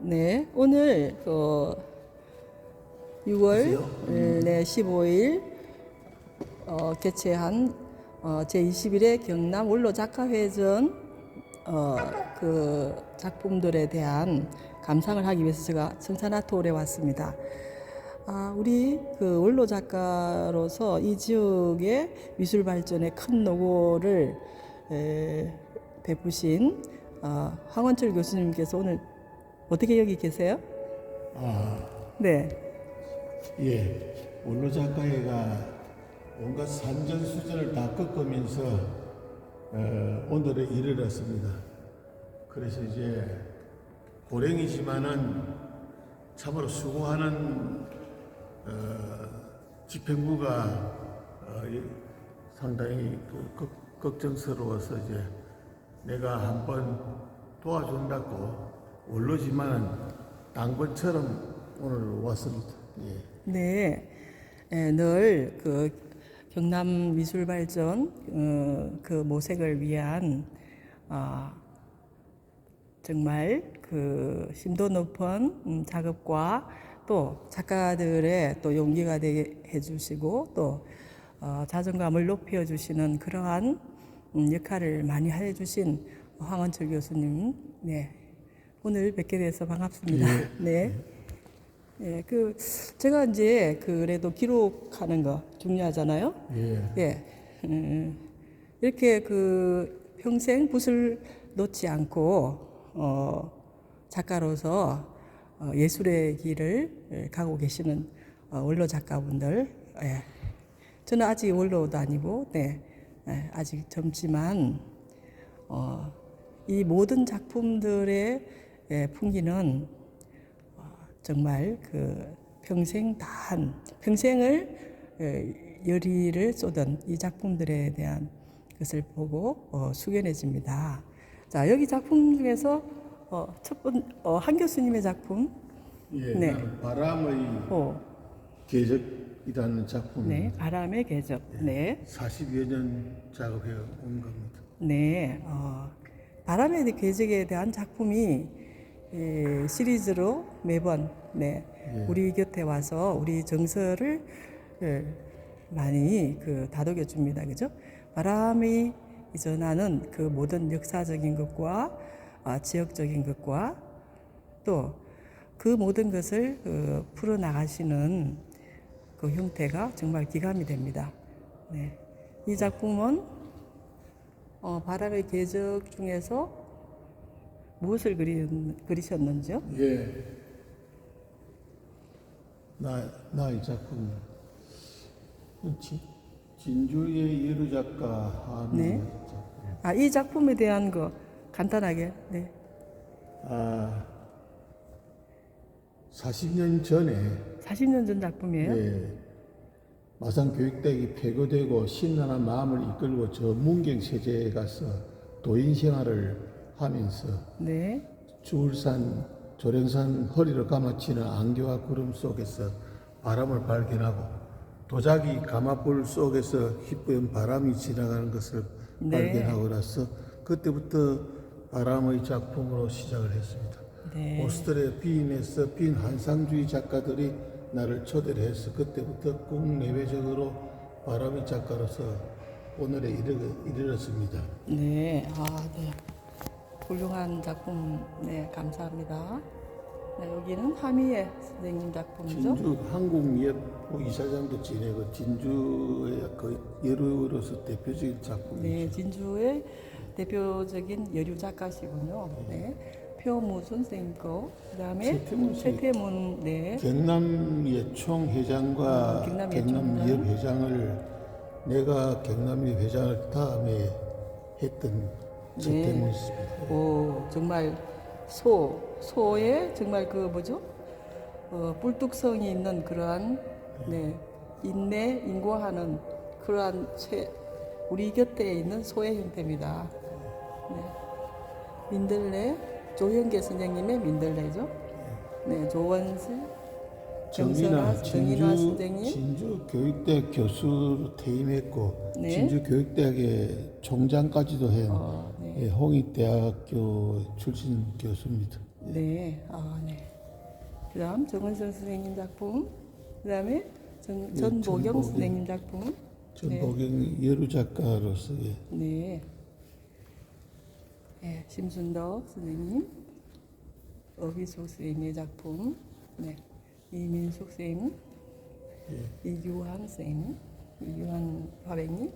네, 오늘 그 6월 네, 15일 어, 개최한 어, 제21회 경남 원로 작가회전 어, 그 작품들에 대한 감상을 하기 위해서 제가 청산아트홀에 왔습니다. 아, 우리 그 원로 작가로서 이 지역의 미술 발전에 큰 노고를 에, 베푸신 어, 황원철 교수님께서 오늘 어떻게 여기 계세요? 아, 네, 예. 원로 작가회가 온갖 산전수전을 다 겪으면서 어, 오늘에 이르렀습니다. 그래서 이제 고령이지만은 참으로 수고하는 어, 집행부가 어, 이- 상당히 그 걱- 걱정스러워서 이제 내가 한번 도와준다고 원로지만은 당번처럼 오늘 왔습니다. 예. 네, 예, 늘그 경남 미술 발전 어, 그 모색을 위한 아, 정말 그 심도 높은 음, 작업과 또 작가들의 또 용기가 되게 해주시고 또 어, 자존감을 높여주시는 그러한 음, 역할을 많이 해주신 황원철 교수님, 네 오늘 뵙게 돼서 반갑습니다. 네. 예, 그 제가 이제 그래도 기록하는 거 중요하잖아요. 예. 예, 음, 이렇게 그 평생 붓을 놓지 않고 어, 작가로서 어, 예술의 길을 예, 가고 계시는 어, 원로 작가분들. 예. 저는 아직 원로도 아니고, 네, 예, 아직 젊지만 어, 이 모든 작품들의 예, 풍기는 어, 정말 그 평생 다한 평생을 에, 열의를 쏟은 이 작품들에 대한 것을 보고 어, 숙연해집니다. 자 여기 작품 중에서 어, 첫번 어, 한 교수님의 작품, 예. 네. 바람의 어, 계적이라는 작품 네 바람의 계적, 네, 40여 년 작업해 온 겁니다. 네, 어, 바람의 계적에 대한 작품이 에, 시리즈로 매번 네, 예. 우리 곁에 와서 우리 정서를 예, 많이 그 다독여 줍니다. 그죠? 바람이 전하는 그 모든 역사적인 것과 아, 지역적인 것과 또 그 모든 것을 그 풀어 나가시는 그 형태가 정말 기감이 됩니다. 네. 이 작품은 어, 바람의 계적 중에서 무엇을 그리, 그리 셨는지요? 예. 나, 나의 작품. 지, 진주의 여류 작가 네. 작품. 아, 이 작품에 대한 거 간단하게. 네. 아, 40년 전에 40년 전 작품이에요. 예, 마산 교육대학이 폐교되고 신나는 마음을 이끌고 저 문경 세제에 가서 도인 생활을 하면서 네. 주울산 조령산 허리를 감아치는 안개와 구름 속에서 바람을 발견하고 도자기 가마불 속에서 희뿌연 바람이 지나가는 것을 네. 발견하고 나서 그때부터 바람의 작품으로 시작을 했습니다. 네. 오스트리아 비인에서 빈 한상주의 작가들이 나를 초대를 해서 그때부터 국내외적으로 바람의 작가로서 오늘에 이르, 이르렀습니다. 네. 아, 네. 훌륭한 작품. 네, 감사합니다. 네, 여기는 하미의 선생님 작품이죠. 진주 한국예부 이사장도 지내고 진주의 그 예루로서 대표적인 작품이죠. 네, 진주의 대표적인 여류 작가시군요. 네. 표무순 선생님 거. 그다음에 최태문 네. 경남예총 회장과 음, 경남예총 경남예협 회장을 내가 경남예협 회장을 다음에 했던 씨입니다. 오, 정말 소, 소의 정말 그 뭐죠? 어, 뿔뚝성이 있는 그러한 네, 인내, 인고하는 그러한 쇠, 우리 곁에 있는 소의 형태입니다. 네. 민들레, 조현계 선생님의 민들레죠. 네, 조원슬, 정선아, 정인화 진주, 선생님. 진주 교육대 교수로 퇴임했고 네. 진주 교육대학의 총장까지도 한 어, 네. 예, 홍익대학교 출신 교수입니다. 네, 아, 네. 그 다음 정은선 선생님 작품, 그 다음에 전, 전보경 전보경. 선생님 작품, 전복영 여루 작가로서 예. 네. 네, 심순덕 선생님, 어비소 선생님의 작품, 네. 이민숙 선생님, 이규환 선생님, 이규환 화백님,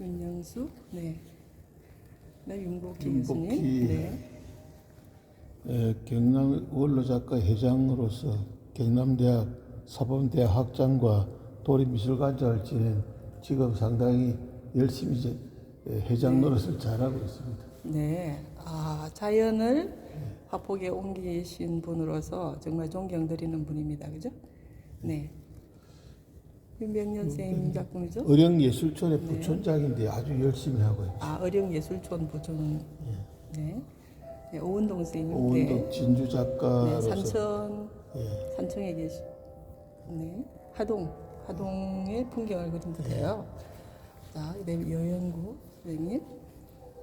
윤영수, 네. 네, 윤복희 교수님, 윤복희. 네. 예, 경남 원로 작가 회장으로서 경남대학 사범대학 학장과 도립미술관장을 지낸 지금 상당히 열심히 이제 예, 회장 노릇을 잘하고 있습니다. 네, 아 자연을 화폭에 옮기신 분으로서 정말 존경드리는 분입니다, 그죠? 네. 윤병년 선생님 작품이죠? 의령예술촌의 부촌장인데 아주 열심히 하고 있죠. 아 어령예술촌 부촌. 네. 네, 오은동 선생님. 오은덕 네. 진주 네, 작가로서 산천 예, 산청에 계시. 네. 하동 하동의 풍경을 그린 듯해요. 자, 그다음에 여영구 선생님,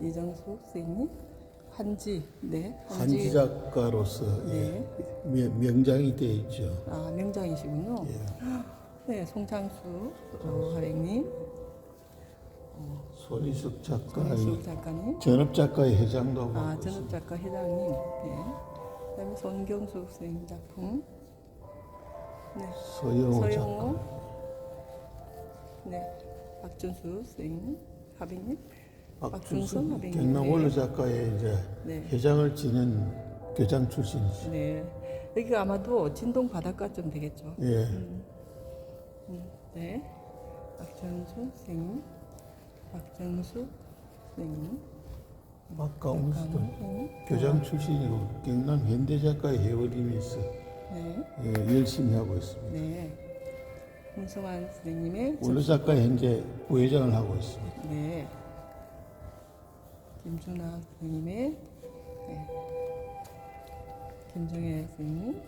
이정숙 선생님, 한지, 네, 한지 작가로서 예, 명- 명장이 되어 있죠. 아 명장이시군요. 네, 송창수 어, 화백님, 손희숙 작가, 손희숙 작가님, 전업 작가의 회장도 하고 아. 전업 작가 회장님, 네. 그다음에 손경수 선생님 작품, 네, 서영호 작가, 서영호, 네, 박준수 선생님, 박준선 박준수 하백님, 경남 네. 원로 작가의 이제 네. 회장을 지낸 교장 출신이죠. 네, 여기가 아마도 진동 바닷가쯤 되겠죠. 예, 네, 박준수 선생님, 박정수 선생님, 박가운수도 선생님, 교장 출신이고 경남 현대 작가의 회원님이서 네, 예, 열심히 하고 있습니다. 네, 홍성환 선생님의 원로 작가 현재 부회장을 하고 있습니다. 네. 김준하 선생님의 네. 김정혜 선생님,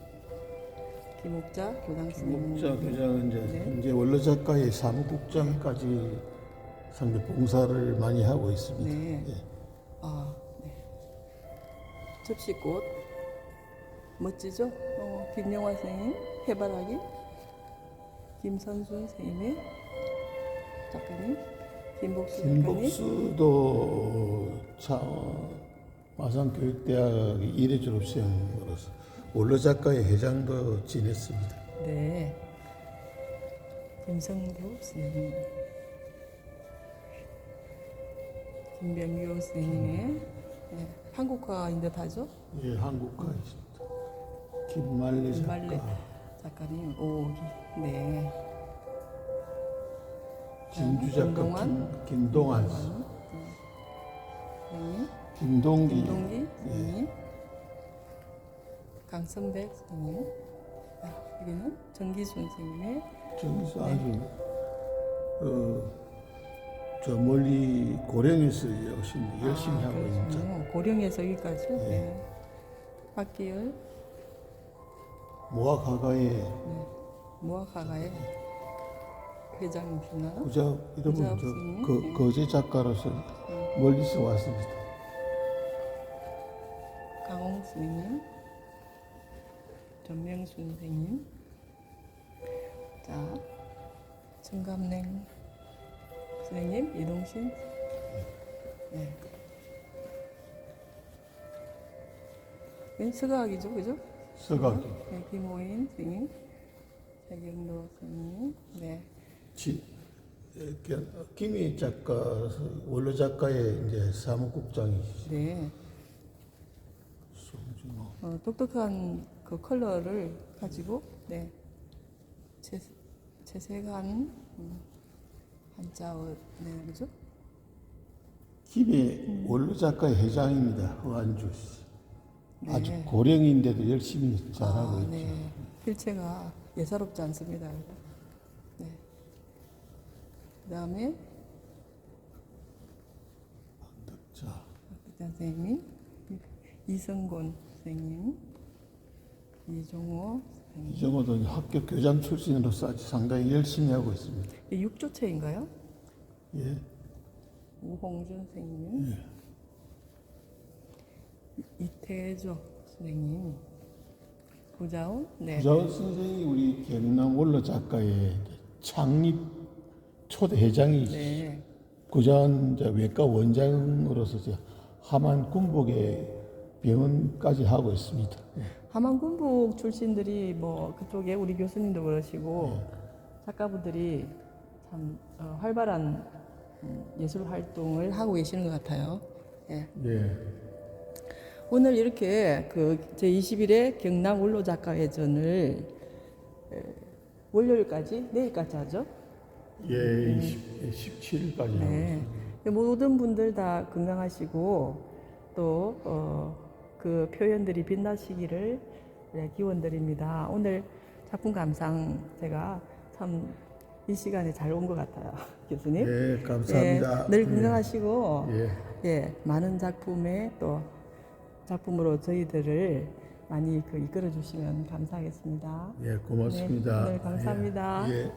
김옥자 교장 선생님. 목자 교장은 이제 네. 현재 원로 작가의 사무국장까지 상대 봉사를 많이 하고 있습니다. 네. 예. 아, 네. 접시꽃 멋지죠? 어, 김영화 선생님 해바라기, 김선순 선생님의 작가님, 김복수 작가님, 김복수도 차, 마산교육대학의 일회 졸업생으로서 원로 작가의 회장도 지냈습니다. 네. 김성규 선생님, 김병규 선생님의 네, 한국화인 듯하죠? 예, 있습니다. 김말리 작가, 김말레 작가님, 오, 네. 진주 작가 김동완? 김, 김동완, 선생님, 김동기, 김동기 선생님, 강선백 선생님, 네, 여기는 정기순 선생님의 저기서 아주 어, 저 멀리 고령에서 열심히 열심히 아, 하고 있는 작 그렇군요. 고령에서 여기까지. 네. 박기열 모아 가가의 모아가가의 회장이시나? 부자 이름은 부자 저 없으니? 거, 거제 작가로서 멀리서 왔습니다. 강홍 선생님, 전명수 선생님, 자, 정감냉 선생님, 이동신, 네. 네, 서가학이죠, 그죠? 서각이 네, 김호인 선생님, 최경도 선생님, 네, 지, 김희 작가 원로 작가의 이제 사무국장이시죠. 네. 어, 독특한 그 컬러를 가지고 네 재, 재색한 음, 한자어 네 그죠? 김해 원로 작가의 회장입니다. 허안주 씨. 네. 아주 고령인데도 열심히 잘하고 아, 있죠. 네. 필체가 예사롭지 않습니다. 네. 그 다음에 자, 선생님 이성곤 선생님 이종호. 이정호도 학교 교장 출신으로서 아주 상당히 열심히 하고 있습니다. 이 육조체인가요? 예. 우홍준 선생님. 이태조 선생님. 구자원? 네. 구자원 선생이 우리 경남 원로 작가의 창립 초대 회장이시 네. 이제 외과 원장으로서 하만 군복의 병원까지 하고 있습니다. 함안군북 출신들이 뭐 그쪽에 우리 교수님도 그러시고 네. 작가분들이 참 어, 활발한 음, 예술 활동을 하고 계시는 것 같아요. 예. 예. 오늘 이렇게 그 제21회 경남 원로 작가회전을 에, 월요일까지 내일까지 하죠. 예, 17일까지 하고 네. 모든 분들 다 건강하시고 또 어, 그 표현들이 빛나시기를 네, 기원 드립니다. 오늘 작품 감상 제가 참 이 시간에 잘 온 것 같아요, 교수님. 네, 감사합니다. 예, 늘 건강하시고 예. 예, 많은 작품에 또 작품으로 저희들을 많이 그 이끌어 주시면 감사하겠습니다. 예, 고맙습니다. 네, 감사합니다. 예. 예.